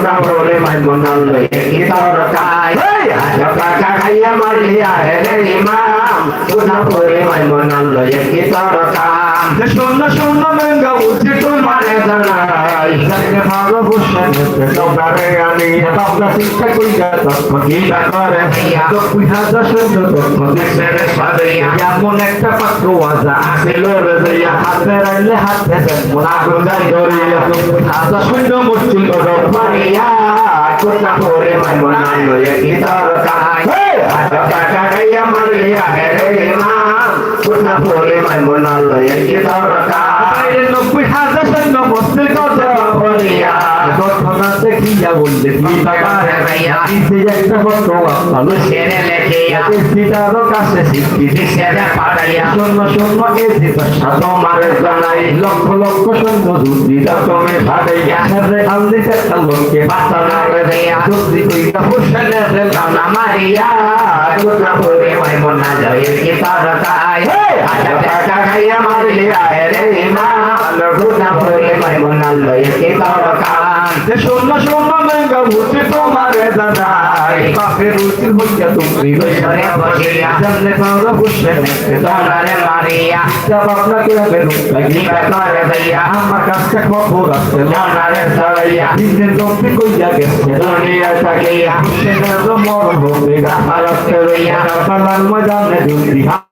কোনা ভরে মাইমনাল লয়ে কি তরকাই আজ কাকা খাইয়া মারিয়া হে রে ইমাম কোনা ভরে মাইমনাল লয়ে কি তরকাম শূন্য শূন্য মেঙ্গা উঠে তোমারে জানাই। জানে ভালো নেতে সবারে আমি বাবা শিক্ষা কইয়া তত্ত্ব গীতা করে তো পুজা দশন্দ তত্ত্ব দেশের সাদে এমন একটা পাত্র লয়ে কি দেখিয়া বললে কি টাকারে ভাইয়া। দিছে একটা সেরে লেখে সীতারও কাছে স্বীকৃতি সেরে পাঠাইয়া। শূন্য শূন্য এ দিতা তোমার জানাই লক্ষ লক্ষ সৈন্য দুর্দিতা তুমি ভাটাইয়া সেরে আল্লি একটা লোককে দুর্দি কইটা হুসেনের গানা মারিয়া করে মাইমনা যায় কি তারকায় আজা টাকা খাইয়া মারলে আয় রে মা। তারকায় শূন্য শূন্য মেঘা উঠে তোমারে দাদাই। কাফের উঠে হইয়া তুমি রইসরে বসিয়া। জানলে পাওয়া বসে নেতে দলারে মারিয়া। যাব আপনাকে হবে রুকলাগি করে ভাইয়া আমার কাছে খবর আছে মনারে সরাইয়া দিনের দম্পি কইয়া গেছে দুনিয়া থাকিয়া সেটা তো মর হবে ভারতে রইয়া। পালার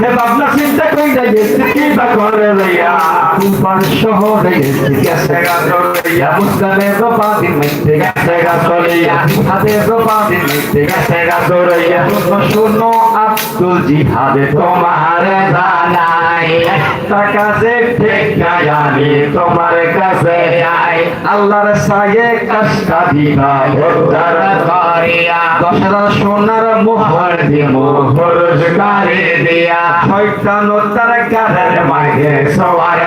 হে বাবলা, চিন্তা কইরা গেছে কি বা করে লইয়া কুপার শহরে গেছে গেছে গা চলিয়া মুস্কানে রবাদি মিটে গেছে গা চলিয়া হাতে মিটে গেছে গা চলিয়া আব্দুল জিহাদে, তোমার ঠিক আমি তোমার কাছে আল্লাহর সাগে কাস্তা দিবা উদ্ধার করিয়া দশরা সোনার মোহর দিয়ে মোহর গাড়ি দিয়া। শয়তান তার কারের মাঝে সবার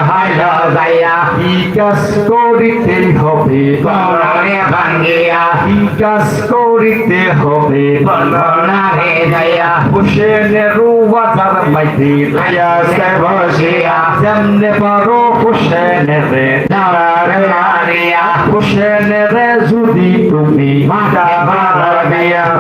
যাইয়া কি কাজ করিতে হবে। গণরে ভাঙ্গিয়া কি কাজ করিতে হবে। গণনারে যাইয়া হুসেনের রুয়াজার মাইতে যাইয়া সে বসিয়া। যেমনে পারো হুসেনের নারারে মারিয়া হুসেনের যদি তুমি মাথা মারা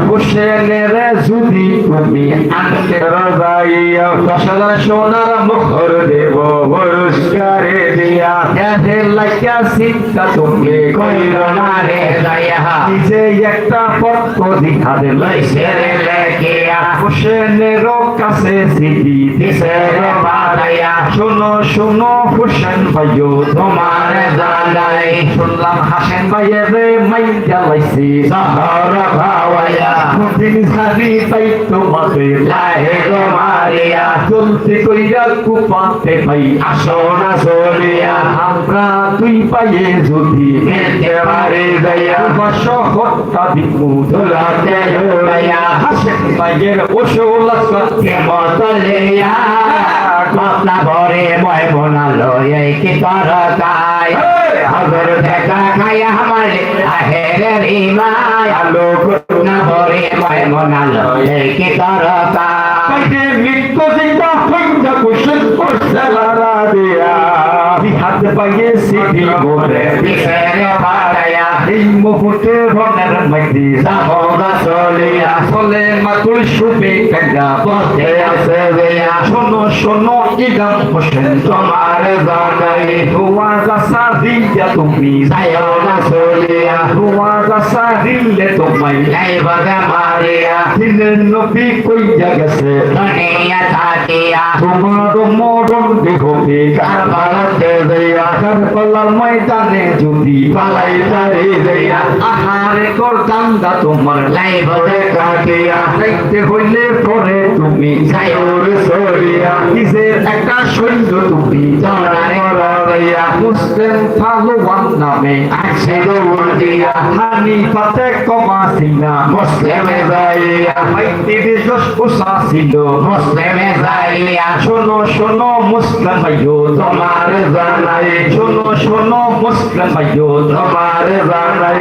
হুসেনের যদি তুমি আনতে রাজাইয়া। দশ সোনার মুখর দেব পুরস্কারে দিয়া এদের লাইকা শিক্ষা তুমি কইল না রে দয়া নিজে একটা পত্র দেখা দে লাইছে রে লেখিয়া হুসেনের কাছে সিদ্ধি দিছে রে বাদাইয়া শোনো শোনো হুসেন ভাইও তোমার জানাই শুনলাম হাসেন ভাইয়ের রে মাই জ্বালাইছি। শহর ভাওয়াইয়া দিন সারি তাই তোমাকে লাহে গো মারিয়া চলতে কইরা কুপাতে ভাই আসো না সরিয়া আমরা তুই পাইয়ে যদি মেতে পারে দয়া বস হত্যা দিকু ধুলাতে দয়া হাসেন ভাইয়ের ওসুলা সত্যি মতলিয়া। কতলা ভরে এই কি তরকায় আগর দেখা খায়া আমার আহের ইমায়। আলো করুণা ভরে ময় বনালো এই কি তরকায় মৃত্যু চিন্তা হইয়া কুশল দিয়া। হাত পাইয়ে সিদ্ধি গোরে বিষয়ে ভাড়ায়া মুহূর্তে রনের মধ্যে যাব না চলিয়া মাতুল সুপে কাঙ্গা পথে আছে বেয়া শোনো শোনো, ইগাম হোসেন, তোমার জানাই ধোয়া গাছা দিয়া তুমি যায় না চলিয়া। ধোয়া গাছা দিলে তোমায় লাইবাগা মারিয়া। দিলের নবী কইয়া গেছে দুনিয়া থাকিয়া তোমার মরণ দেখবে কারবালাতে দেয়া। কারবালার ময়দানে যদি পালাই তারে দেয়া আহারে করতাম দা তোমার লাইবাগে কাটিয়া। দেখতে হইলে পরে তুমি যাইওর সরিয়া। কিসের একটা সৈন্য তুমি জড়ারে মুসলিম ফালুয়ান নামে আছে দৌড় দিয়া হানিফাতে কমা ছিল মুসলিমে যাইয়া। মাইতির জশ উসা ছিল, মুসলিমে যাইয়া। শোনো শোনো মুসলিম ভাইও তোমার জানাই। শোনো শোনো মুসলিম ভাইও তোমার জানাই।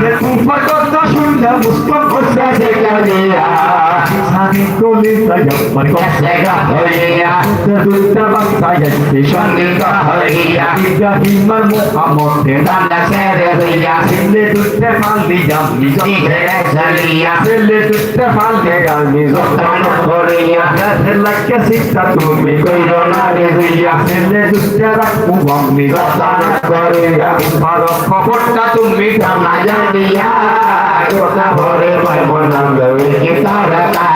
দরকার তোমার কথা শুনলে মুসলিম উসে দেখা দিয়া সানি কলি সায়াম্মার কসে গা হইয়া দুইটা বাংলা যাচ্ছে সংগীত হইয়া ইব্রাহিমার মুহাম্মদে দান্দা সেরে হইয়া ছেলে দুইটা মালি জামি দিঘে চলিয়া ছেলে দুইটা মালি গামি দান করিয়া লাগে শিক্ষা তুমি কইর না রে হইয়া ছেলে দুইটা রাখব আমি দান করিয়া আর খবরটা Maria, yo sabore, one,